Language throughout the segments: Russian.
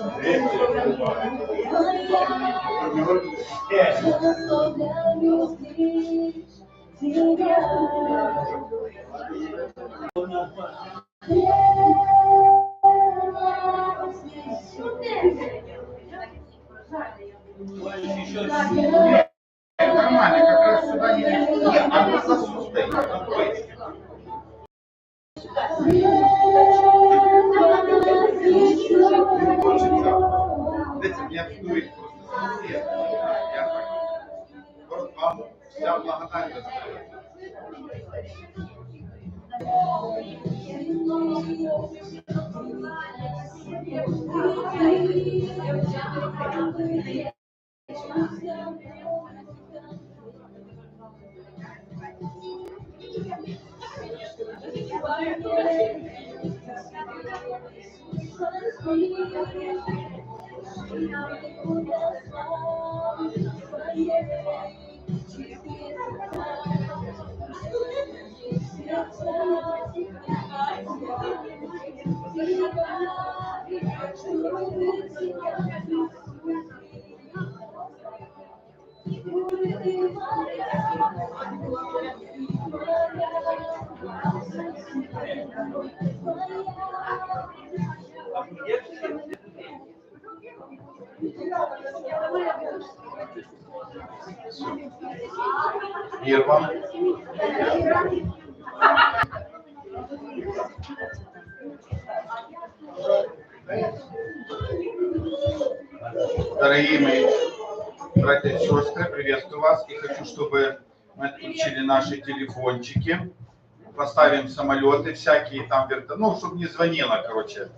Нормально, Yeah. Ева. Дорогие мои братья и сестры, приветствую вас и хочу, чтобы мы отключили наши телефончики, поставим самолеты всякие там, верто- ну, чтобы не звонило, короче.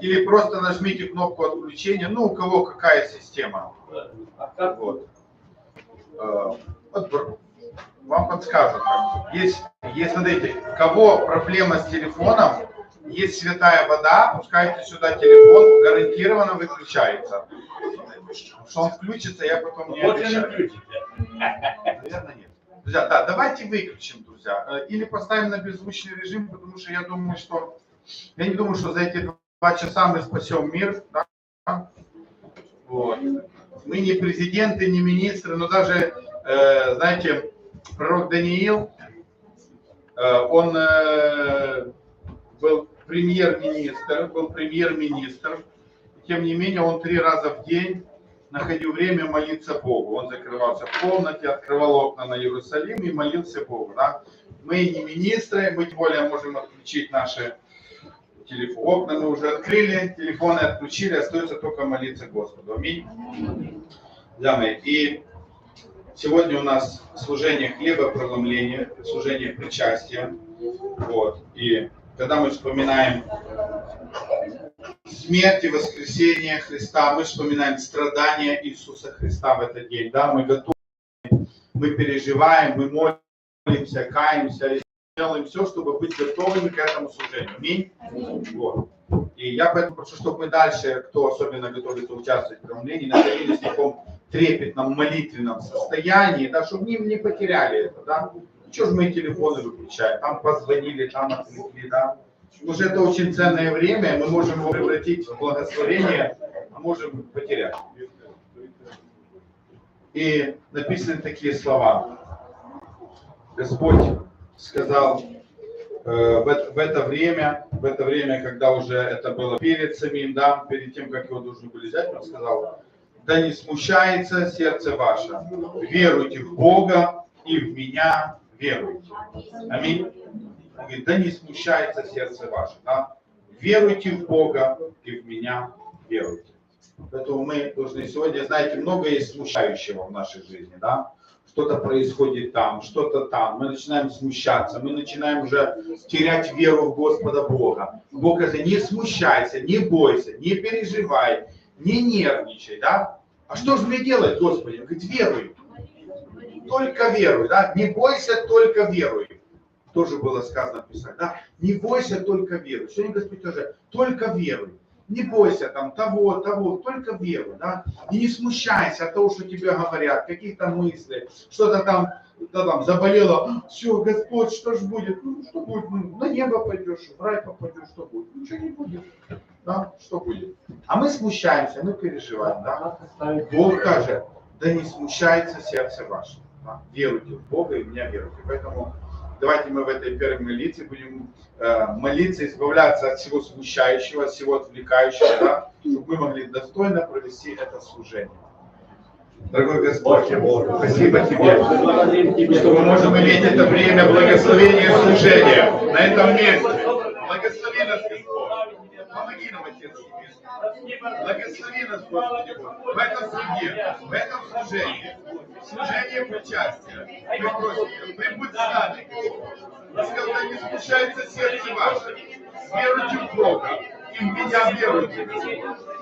Или просто нажмите кнопку отключения, ну, у кого какая система. Э, вот бр- вам подскажут. как. Есть, есть, смотрите, у кого проблема с телефоном, есть святая вода, пускайте сюда телефон, гарантированно выключается. Что он включится, я потом не Вот обещаю. Наверное, нет. Друзья, да, давайте выключим, друзья. Э, Или поставим на беззвучный режим, потому что я думаю, что... Я не думаю, что за эти два часа мы спасем мир. Да? Вот. Мы не президенты, не министры, но даже, э, знаете, пророк Даниил, э, он э, был премьер-министр, был премьер-министр. Тем не менее, он три раза в день находил время молиться Богу. Он закрывался в комнате, открывал окна на Иерусалим и молился Богу. Да? Мы не министры, мы тем более можем отключить наши телефоны. Окна мы уже открыли, телефоны отключили, остается только молиться Господу. Аминь. Да. И сегодня у нас служение хлебопроломления, служение причастия. Вот. И когда мы вспоминаем смерть и воскресение Христа, мы вспоминаем страдания Иисуса Христа в этот день. Да, мы готовы, мы переживаем, мы молимся, каемся делаем все, чтобы быть готовыми к этому служению. Аминь. Вот. И я поэтому прошу, чтобы мы дальше, кто особенно готовится участвовать в преломлении, находились в таком трепетном молитвенном состоянии, да, чтобы не, не потеряли это, да. Чего же мы телефоны выключаем? Там позвонили, там отвлекли, да. Уже это очень ценное время, мы можем его превратить в благословение, а можем потерять. И написаны такие слова. Господь сказал э, в, это, время, в это время, когда уже это было перед самим, да, перед тем, как его должны были взять, он сказал, да не смущается сердце ваше, веруйте в Бога и в меня веруйте. Аминь. Он говорит, да не смущается сердце ваше, да? Веруйте в Бога и в меня веруйте. Поэтому мы должны сегодня, знаете, много есть смущающего в нашей жизни, да? Что-то происходит там, что-то там. Мы начинаем смущаться, мы начинаем уже терять веру в Господа Бога. Бог говорит, не смущайся, не бойся, не переживай, не нервничай, да? А что же мне делать, Господи? Он говорит, веруй. Только веруй, да? Не бойся, только веруй тоже было сказано в Писании, да? Не бойся, только веруй. Сегодня Господь тоже, только веруй. Не бойся там того, того, только веру, да, и не смущайся от того, что тебе говорят, какие-то мысли, что-то там, да, там заболело, все, Господь, что ж будет, ну, что будет, ну, на небо пойдешь, в рай попадешь, что будет, ничего не будет, да, что будет. А мы смущаемся, мы переживаем, да. Бог скажет, да не смущается сердце ваше, да? веруйте в Бога и в меня веруйте, поэтому Давайте мы в этой первой молитве будем э, молиться, избавляться от всего смущающего, от всего отвлекающего, да, чтобы мы могли достойно провести это служение. Дорогой Господь, спасибо Тебе, что мы можем иметь это время благословения и служения на этом месте. Благослови нас, Господь. Помоги нам, Отец Благослови нас, Господи, в этом суде, в этом служении, служение причастия. Мы просим, прибудь с нами. Сказал, не смущается сердце ваше. Веруйте в Бога и в меня веруйте.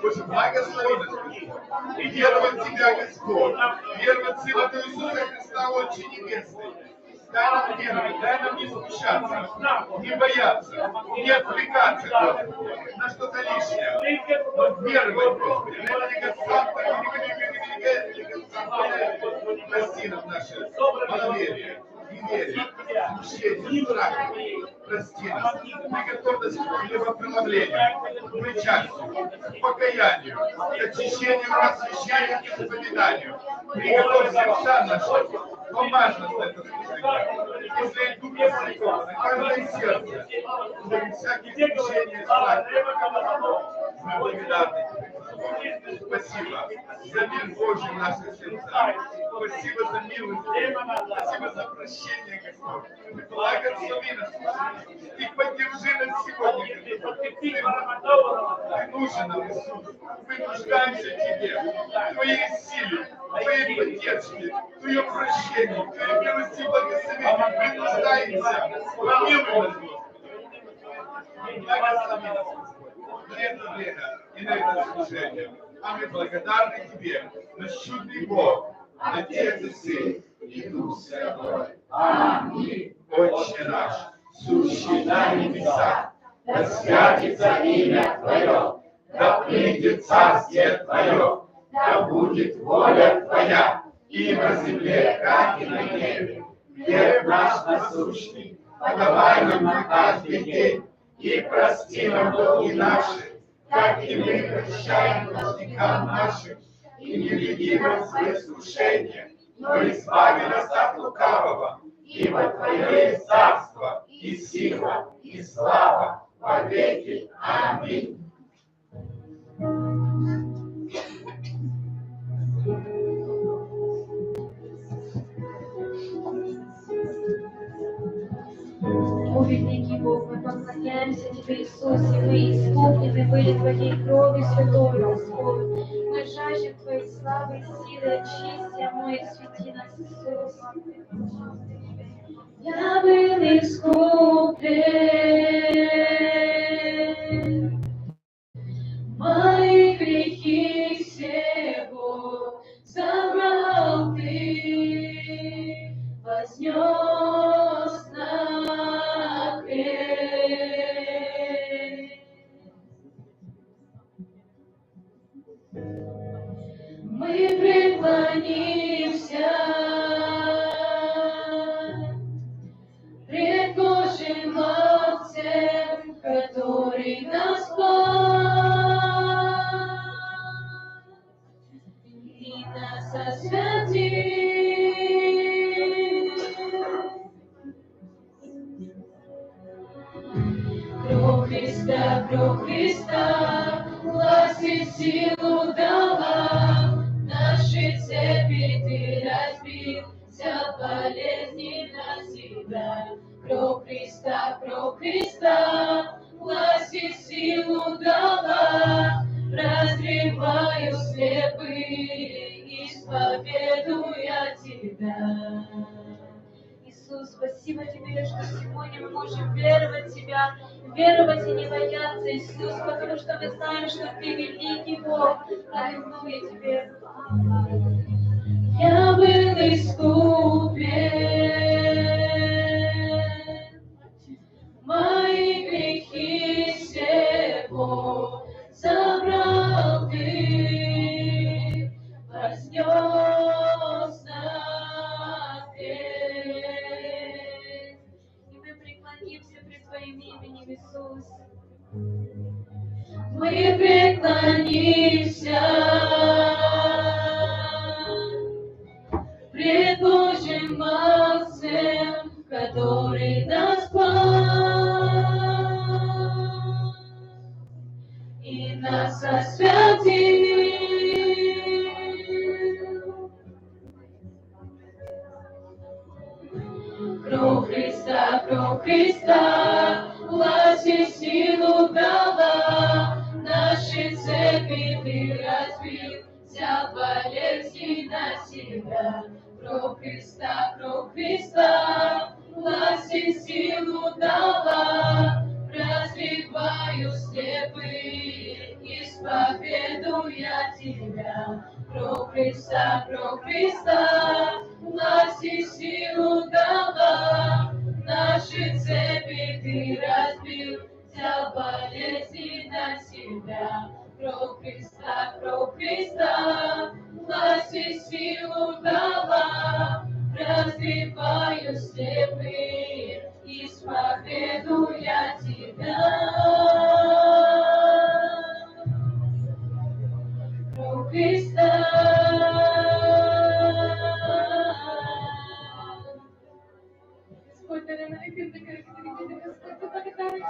Боже, благослови нас, Господь. И веровать Тебя, Господь. Веровать Сына Иисуса Христа, Отче Небесный. Нам веровать, дай нам не смущаться, не бояться, не отвлекаться, на что-то лишнее. Но веровать, Господи, прости нам наше маловерие, неверие, смущение, страх. Прости нас. Готовы к хлебопреломлению, к причастию, к покаянию, к очищению, просвещению и заповеданию. Приготовь сердца наши, помажь нас на это служение. Если Дух Святой, на каждое сердце, чтобы всякие смущения и страх. Мы благодарны. Спасибо за мир Божий в наших сердцах. Спасибо за милость. Спасибо за прощение, Господь. Благослови нас. И поддержи нас сегодня, Ты нужен нам, Иисус. Мы нуждаемся в Тебе, Твоей силе, Твоей поддержке, Твоем прощении, Твоей милости и благословении. Мы нуждаемся. Помилуй нас. Благослови нас, это время и на это служение. А мы благодарны Тебе, наш чудный Бог, Отец и Сын и Дух Святой. Аминь. Отче наш, сущий на небесах, да святится имя Твое, да придет царствие Твое, да будет воля Твоя, и на земле, как и на небе. Хлеб наш насущный, подавай нам на каждый день, и прости нам долги наши, как и мы прощаем должникам нашим, и не веди нас в искушение, но избави нас от лукавого, ибо Твое есть царство, и сила, и слава во веки. Аминь. Мы поклоняемся Тебе, Иисус, и мы искуплены были Твоей кровью святой, Господь. Мы жаждем Твоей славы силы, очисти, омой и свети нас, Иисус. Я был искуплен, силу дала, наши цепи ты разбил, вся болезни на себя. Кровь Христа, кровь Христа, власть и силу дала, разрываю слепые, исповедуя Тебя. Иисус, спасибо Тебе, что сегодня мы можем веровать в Тебя, Веровать и не бояться Иисус, потому что мы знаем, что Ты великий Бог. Аллилуйя Тебе. Я был искуплен, мои грехи все забрал Ты, вознес. именем, Иисуса Мы преклонимся. Тебя. Кровь Христа, кровь Христа, власть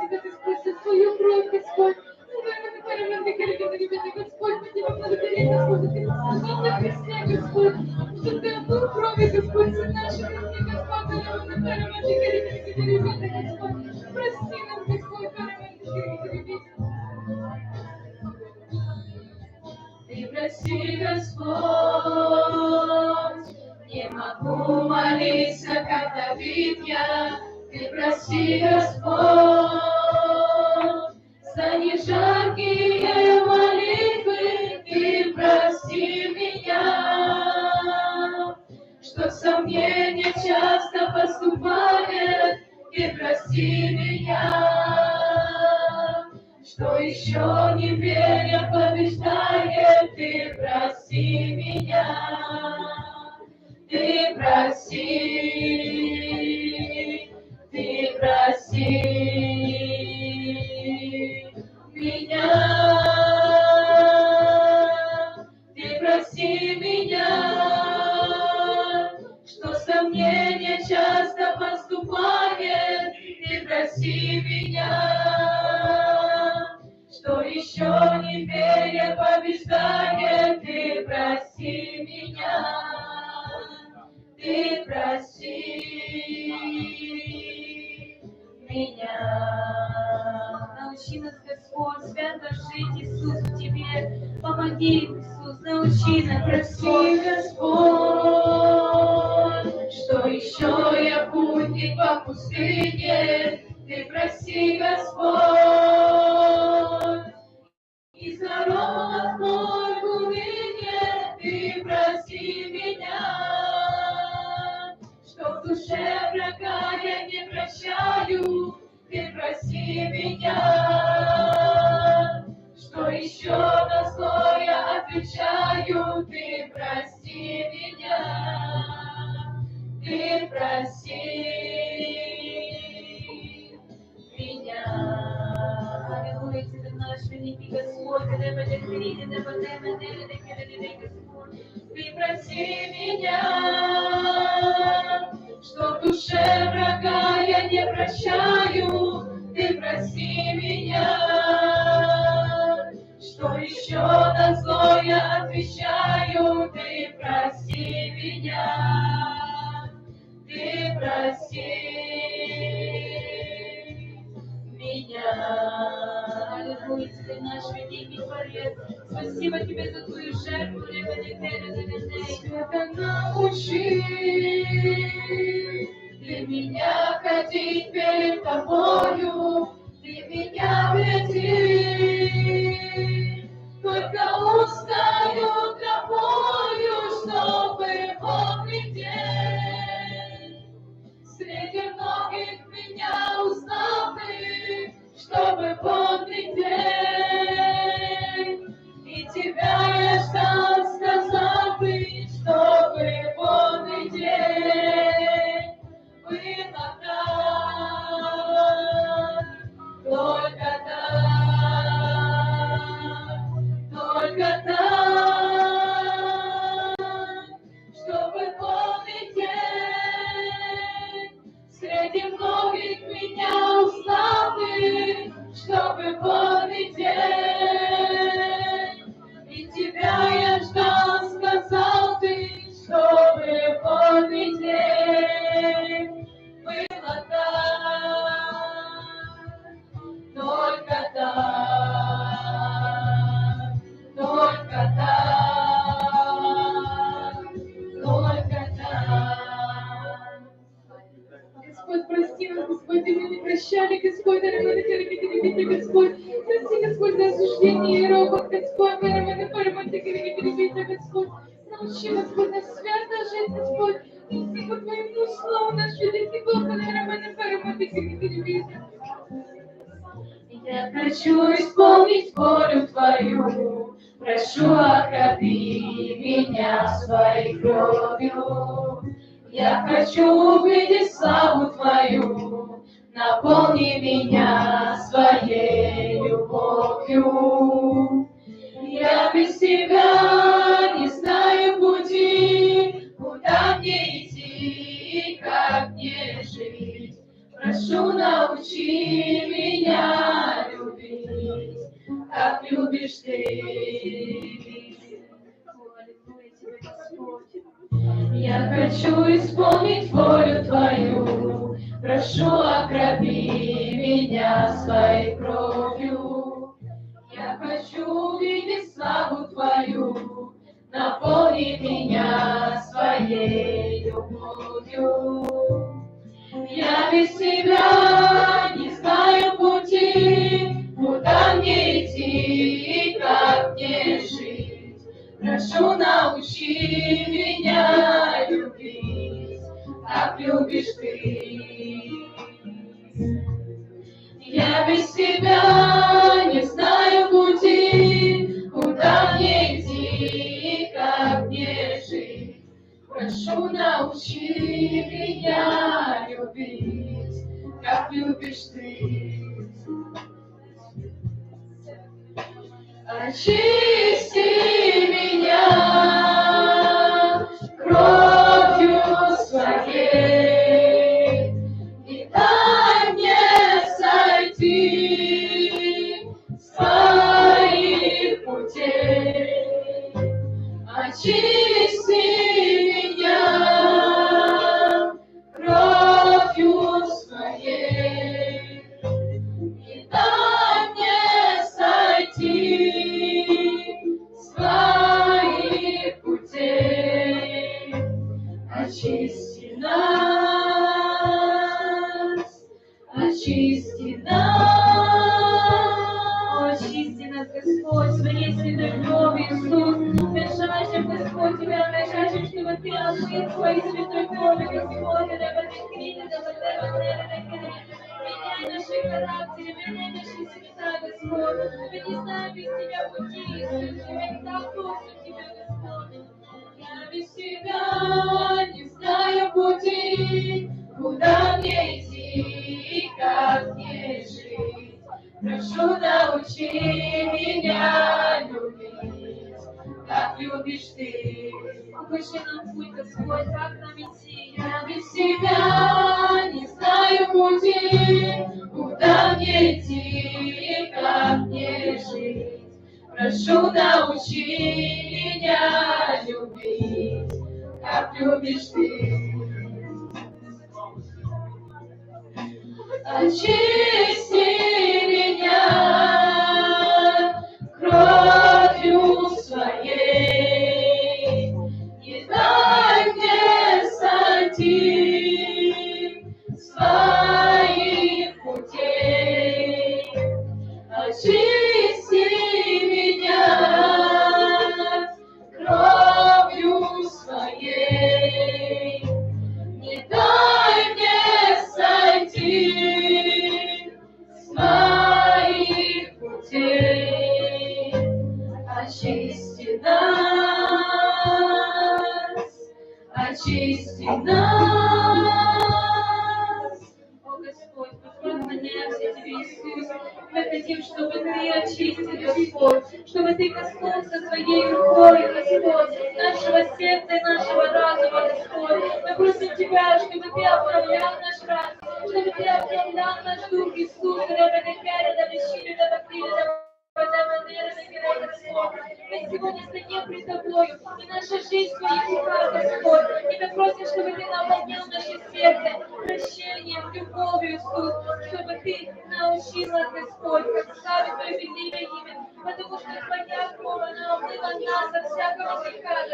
Тебя, Господь, за Твою кровь, Господь. Дай нам эфир, Господь, мы Тебя благодарим, Господь, Ты спасал на кресте, Господь, что Ты отдал крови, Господь, за наши грехи, Господь, эфир, Господь, прости нас, Господь, Ты прости, Господь, не могу молиться, как Давид я. Ты прости, Господь, за нежаркие молитвы. Ты прости меня, что сомнения часто поступает. Ты прости меня, что еще не веря побеждает, ты прости меня, ты прости, что сомнения часто поступает, ты прости меня, что еще не веря побеждает, ты прости меня, ты прости меня. Научи нас, Господь, свято жить, Иисус, в Тебе. Помоги, Иисус, научи нас, прости, Господь, что еще я путник по пустыне. Ты прости, Господь, и здоров мой в уныние. Ты прости меня, что в душе врага я не прощаю. Ты прости меня, что еще на зло я отвечаю. Ты храни, меня, что душе врага я не прощаю. Тебе за Твою жертву, небо не храни, Света научи ты меня ходить перед тобою, ты меня веди, только устаю Господь, нас свято жить, Господь. Неси по Твоему слову наш великий Бог, даровали перебити, перебити. Я хочу исполнить волю Твою, прошу, окропи меня своей кровью. Я хочу увидеть славу Твою, наполни меня своей Я хочу исполнить волю Твою, прошу, окропи меня своей кровью. Я хочу увидеть славу Твою, наполни меня своей любовью. Я без Тебя не знаю пути, куда мне Прошу, научи меня любить, как любишь Ты. Я без Тебя не знаю пути, куда мне идти как мне жить. Прошу, научи меня любить, как любишь Ты. Очисти Я без Тебя не знаю пути, куда мне идти и как мне жить. Прошу, научи меня любить, как любишь Ты. Покажи нам путь, Господь, как нам идти. Я без Тебя Прошу, научи меня любить, как любишь Ты. Очисти Очисти нас, очисти нас. О Господь, поклоняемся Тебе, Иисус. Мы хотим, чтобы Ты очистил, Господь, чтобы Ты коснулся Своей рукой, Господь, нашего сердца и нашего разума, Господь. Мы просим Тебя, чтобы Ты оправлял наш разум, чтобы Ты оправлял наш дух, Иисус, мы сегодня стоим пред Тобою, и наша жизнь в Твоих. И мы просим, чтобы Ты наполнил наше сердце прощением, любовью, Иисус, чтобы Ты научил нас, Господь, как ставить Твое великое потому что Твоя кровь, она омыла нас от всякого греха.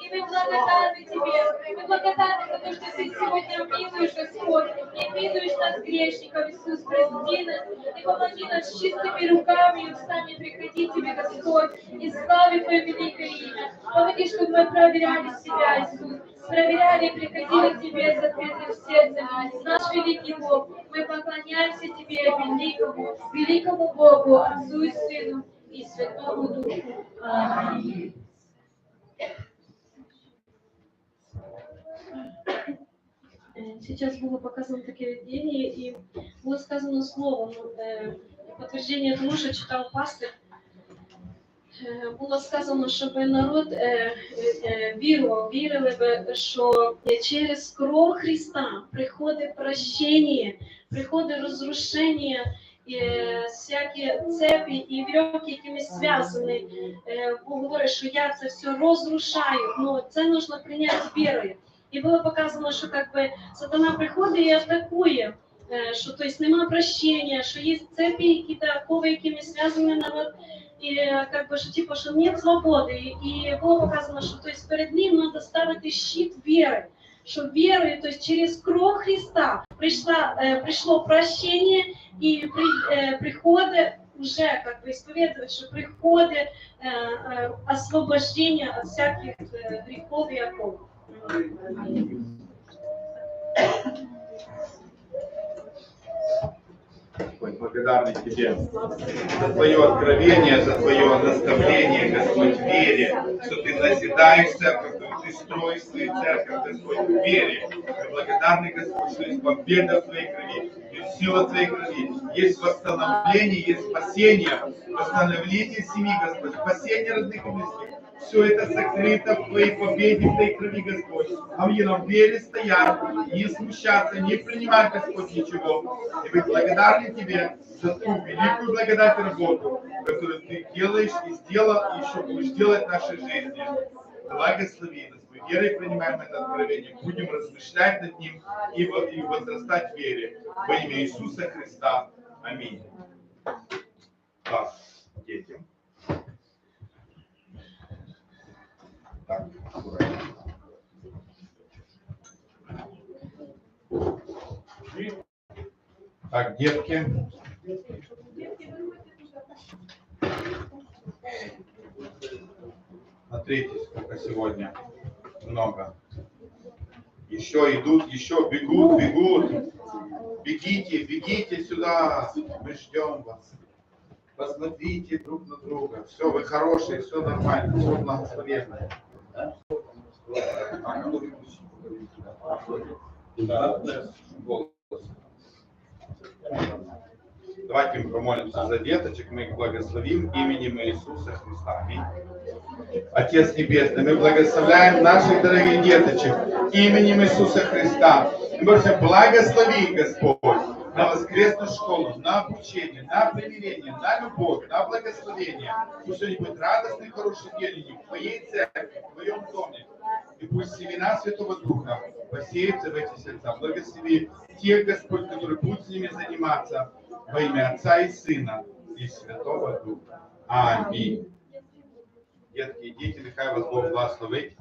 И мы благодарны Тебе, мы благодарны за то, что Ты сегодня милуешь, Господь, и милуешь нас, грешников, Иисус, прости и помоги нас чистыми руками и приходить Тебе, Господь, и славить Твое великое имя. Помоги, чтобы мы проверяли себя, Иисус, проверяли и приходили к Тебе с открытым сердцем. Наш великий Бог, мы поклоняемся Тебе, великому, великому Богу, Отцу и Сыну и Святому Духу. Аминь. Сейчас было показано таке видение, и было сказано словом, е, подтверждение тому, що читав пастир. Е, Було сказано, щоб народ е, е, вірував, вірили би, що через кров Христа приходить прощення, приходить розрушення, всякі цепі і вірьовки, якими зв'язані. Бог говорить, що я це все розрушаю, ну це потрібно прийняти вірою. І було показано, що как би, сатана приходить і атакує, що то есть, нема прощення, що є цепі, які окови, якими зв'язаний народ, і е, как би, що, типу, що нет свободи. І було показано, що то есть, перед ним треба ставити щит віри, що вірою, то есть, через кров Христа прийшла, е, прийшло прощення і при, е, приходить уже как бы исповедовать, что приходит э, э, освобождение от всяких э, грехов и оков. Господь, благодарны Тебе за Твое откровение, за Твое наставление, Господь, в вере, что Ты назидаешь церковь, что Ты строишь свою церковь, Господь, в вере. Мы благодарны, Господь, что есть победа в Твоей крови, есть сила Твоей крови, есть восстановление, есть спасение, восстановление семьи, Господь, спасение родных и близких. Все это сокрыто в Твоей победе, в Твоей крови, Господь. А мне нам вере стоять, не смущаться, не принимать, Господь, ничего. И быть благодарны Тебе за ту великую благодать и работу, которую Ты делаешь и сделал, и еще будешь делать в нашей жизни. Благослови нас. Мы верой принимаем это откровение. Будем размышлять над ним и, во- и возрастать в вере. Во имя Иисуса Христа. Аминь. Так, дети. Так, аккуратно. Так, детки. Смотрите, сколько сегодня много. Еще идут, еще бегут, бегут. Бегите, бегите сюда. Мы ждем вас. Посмотрите друг на друга. Все, вы хорошие, все нормально, все благословенное. Давайте мы помолимся за деточек, мы их благословим именем Иисуса Христа. Отец Небесный, мы благословляем наших дорогих деточек именем Иисуса Христа. Мы просим, благослови, Господь, на воскресную школу, на обучение, на примирение, на любовь, на благословение. Пусть они будут радостны, хорошие деления в Твоей церкви, в Твоем доме. И пусть семена Святого Духа посеются в эти сердца. Благослови тех, Господь, которые будут с ними заниматься во имя Отца и Сына и Святого Духа. Аминь. Детки, идите, нехай вас Бог благословить.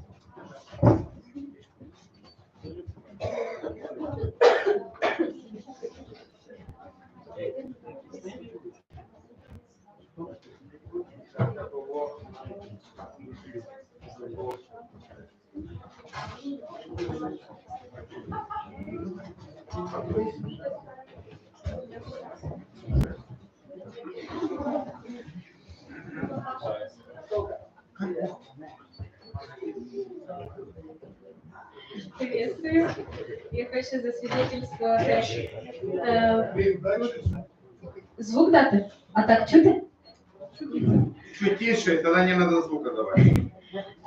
Хочу засвидетельствовать. Э, Звук дати? А так чути? Чуть тише, и тогда не надо звука давать.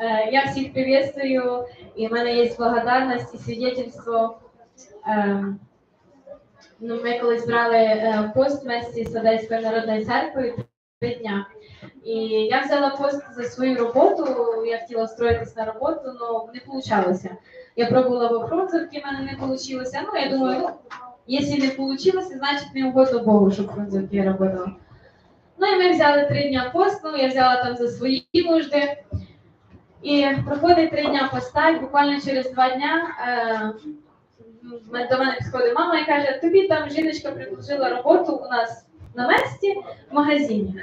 Е, Я всіх приветствую, і в мене є благодарність і свідетельство. Ем, Ну, ми колись брали е, пост вместе з Одеською народною церквою три дня. І я взяла пост за свою роботу, я хотіла встроїтись на роботу, але не вийшло. Я пробувала в Фрунзенці, в мене не вийшло. Ну, я думаю, ну, якщо не вийшло, значить не угодно Богу, щоб в я працювала. Ну і ми взяли три дня пост, ну я взяла там за свої нужди. І проходить три дня поста, і буквально через два дня е, до мене підходить мама і каже, тобі там жіночка предложила роботу у нас на месті в магазині.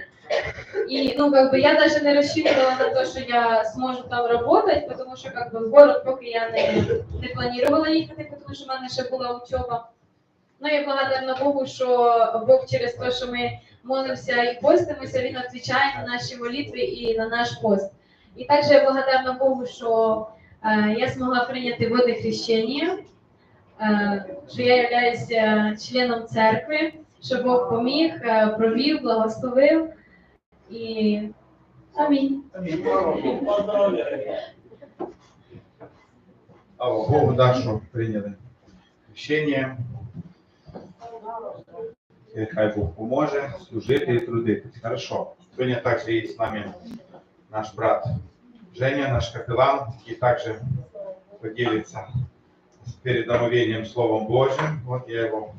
І ну, как бы, я даже не рассчитывала на то, что я сможу там работать, потому что как бы, в город поки я не, не планировала їхати, тому що в мене ще була учоба. Ну, я благодарна Богу, що Бог через те, що ми молимося і постимося, Він відповідає на наші молитви і на наш пост. І також я благодарна Богу, що е, я змогла прийняти води хрещення, е, що я являюся членом церкви, що Бог поміг, е, провів, благословив. І амінь. Слава Богу, да, что приняли крещение. И хай Бог поможе служити і трудитись. Хорошо. Сьогодні також є з нами наш брат Женя, наш капеллан, який також поделится с передомовением Словом Божьим. Вот я его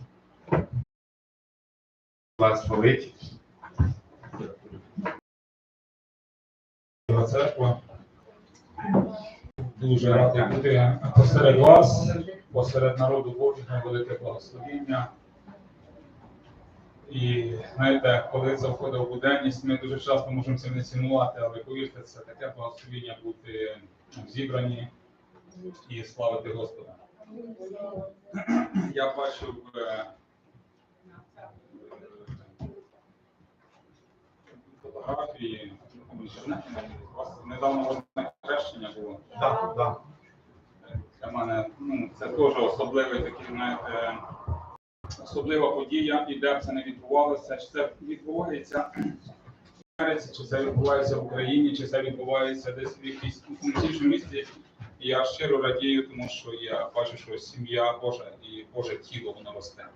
благословить. Дорога церква. Дуже радий бути посеред вас, посеред народу Божого, велике благословіння. І знаєте, коли заходить в буденність, ми дуже часто можемо це не цінувати, але повірте, це таке благословіння бути зібрані і славити Господа. Я бачив е, фотографії у вас недавно водне хрещення було. Да, да. Для мене ну, це теж особливий такий, знаєте, особлива подія, і де б це не відбувалося, чи це відбувається в Америці, чи це відбувається в Україні, чи це відбувається десь в якійсь іншому місті. І я щиро радію, тому що я бачу, що сім'я Божа і Боже тіло воно росте.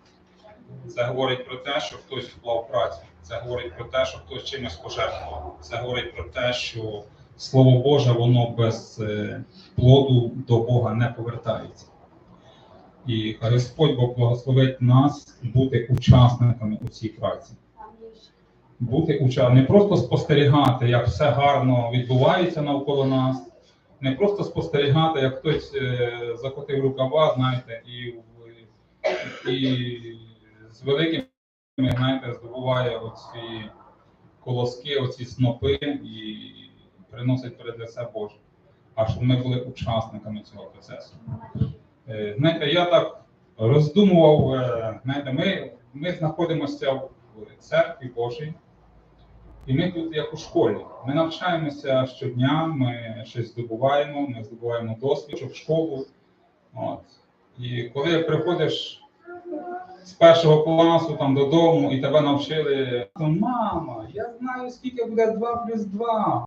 Це говорить про те, що хтось вклав працю. Це говорить про те, що хтось чимось пожертвував. Це говорить про те, що Слово Боже, воно без е, плоду до Бога не повертається. І Господь Бог благословить нас бути учасниками у цій праці. Бути учасниками, не просто спостерігати, як все гарно відбувається навколо нас, не просто спостерігати, як хтось е, закотив рукава, знаєте, і, і з великими, знаєте, здобуває оці колоски, оці снопи і приносить перед лице Боже. А щоб ми були учасниками цього процесу. Е, Знаєте, я так роздумував, е, знаєте, ми, ми знаходимося в церкві Божій, і ми тут як у школі. Ми навчаємося щодня, ми щось здобуваємо, ми здобуваємо досвід в школу. От. І коли приходиш з першого класу там додому і тебе навчили, мама, я знаю, скільки буде 2 плюс 2.